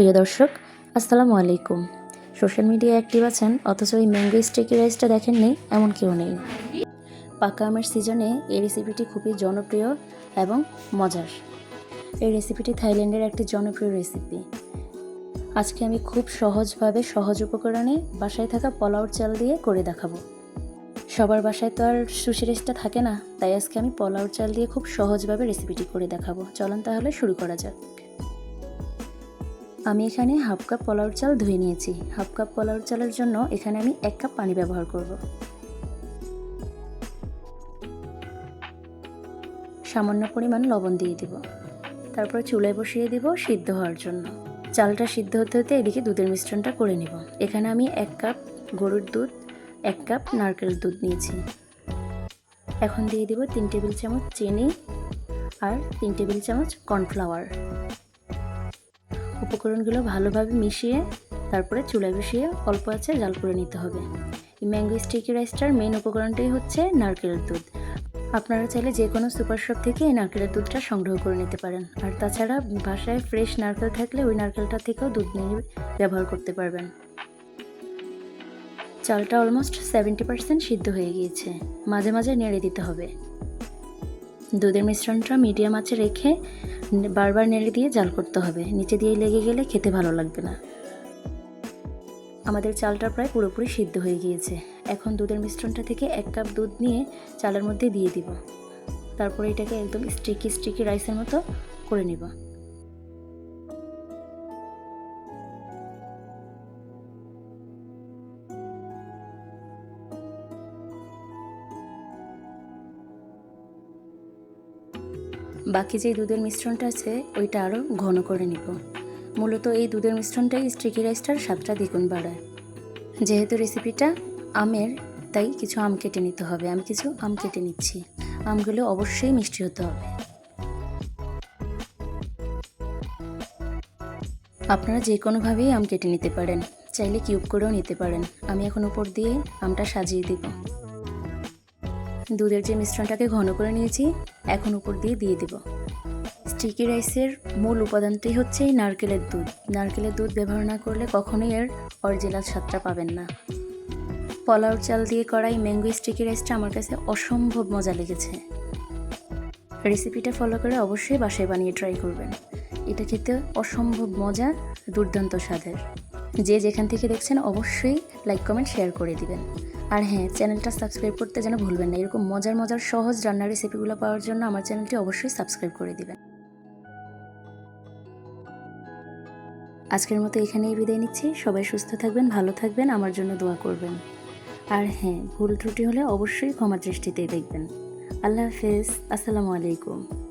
প্রিয় দর্শক, আসসালামু আলাইকুম। সোশ্যাল মিডিয়া অ্যাক্টিভ আছেন, অথচ এই ম্যাঙ্গো স্টিকি রাইসটা দেখেননি, এমন কেউ নেই। পাকা আমের সিজনে এই রেসিপিটি খুবই জনপ্রিয় এবং মজার। এই রেসিপিটি থাইল্যান্ডের একটি জনপ্রিয় রেসিপি আজকে আমি খুব সহজভাবে সহজ উপকরণে বাসায় থাকা পোলাওর চাল দিয়ে করে দেখাবো। সবার বাসায় তো আর সুশি রাইসটা থাকে না, তাই আজকে আমি পোলাওর চাল দিয়ে খুব সহজভাবে রেসিপিটি করে দেখাবো। চলুন তাহলে শুরু করা যাক। আমি এখানে হাফ কাপ পোলাওর চাল ধুয়ে নিয়েছি। হাফ কাপ পোলাওর চালের জন্য এখানে আমি এক কাপ পানি ব্যবহার করব। সামান্য পরিমাণ লবণ দিয়ে দিব। তারপর চুলায় বসিয়ে দিব সিদ্ধ হওয়ার জন্য। চালটা সিদ্ধ হতে হতে এদিকে দুধের মিশ্রণটা করে নিব। এখানে আমি এক কাপ গরুর দুধ, এক কাপ নারকেল দুধ নিয়েছি। এখন দিয়ে দিব তিন টেবিল চামচ চিনি আর তিন টেবিল চামচ কর্নফ্লাওয়ার। উপকরণগুলো ভালোভাবে মিশিয়ে তারপরে চুলায় বসিয়ে অল্প আছে জাল করে নিতে হবে। এই ম্যাঙ্গো স্টিকি রাইসটার মেন উপকরণটাই হচ্ছে নারকেলের দুধ। আপনারা চাইলে যে কোনো সুপার শপ থেকে এই নারকেলের দুধটা সংগ্রহ করে নিতে পারেন। আর তাছাড়া বাসায় ফ্রেশ নারকেল থাকলে ওই নারকেলটা থেকেও দুধ নিয়ে ব্যবহার করতে পারবেন। চালটা অলমোস্ট সেভেন্টি পার্সেন্ট সিদ্ধ হয়ে গিয়েছে। মাঝে মাঝে নেড়ে দিতে হবে। দুধের মিশ্রণটা মিডিয়াম আঁচে রেখে বারবার নেড়ে দিয়ে জাল করতে হবে। নিচে দিয়ে লেগে গেলে খেতে ভালো লাগবে না। আমাদের চালটা প্রায় পুরোপুরি সিদ্ধ হয়ে গিয়েছে। এখন দুধের মিশ্রণটা থেকে এক কাপ দুধ নিয়ে চালের মধ্যে দিয়ে দিব। তারপরে এটাকে একদম স্টিকি স্টিকি রাইসের মতো করে নিব। বাকি যে দুধের মিশ্রণটা আছে, ওইটা আরও ঘন করে নিব। মূলত এই দুধের মিশ্রণটাই স্টিকি রাইসটার স্বাদটা দ্বিগুণ বাড়ায়। যেহেতু রেসিপিটা আমের, তাই কিছু আম কেটে নিতে হবে। আমি কিছু আম কেটে নিচ্ছি। আমগুলো অবশ্যই মিষ্টি হতে হবে। আপনারা যে কোনোভাবেই আম কেটে নিতে পারেন, চাইলে কিউব করেও নিতে পারেন। আমি এখন উপর দিয়ে আমটা সাজিয়ে দিব। দুধের যে মিশ্রণটাকে ঘন করে নিয়েছি, এখন উপর দিয়ে দিয়ে দেব। স্টিকি রাইসের মূল উপাদানটি হচ্ছে এই নারকেলের দুধ। নারকেলের দুধ ব্যবহার না করলে কখনোই এর অরিজিনাল স্বাদটা পাবেন না। পলাও চাল দিয়ে করা এই ম্যাঙ্গো স্টিকি রাইসটা আমার কাছে অসম্ভব মজা লেগেছে। রেসিপিটা ফলো করে অবশ্যই বাসায় বানিয়ে ট্রাই করবেন। এটা খেতে অসম্ভব মজা, দুর্দান্ত স্বাদের। যে যেখান থেকে দেখছেন অবশ্যই লাইক, কমেন্ট, শেয়ার করে দিবেন। আর হ্যাঁ চ্যানেলটা সাবস্ক্রাইব করতে যেন ভুলবেন না। এরকম মজার মজার, সহজ রান্নার রেসিপিগুলো পাওয়ার জন্য আমার চ্যানেলটি অবশ্যই সাবস্ক্রাইব করে দিবেন। আজকের মতো এখানেই বিদায় নিচ্ছি। সবাই সুস্থ থাকবেন, ভালো থাকবেন, আমার জন্য দোয়া করবেন। আর হ্যাঁ ভুল ত্রুটি হলে অবশ্যই ক্ষমা দৃষ্টিতে দেখবেন। আল্লাহ হাফেজ, আসসালামু আলাইকুম।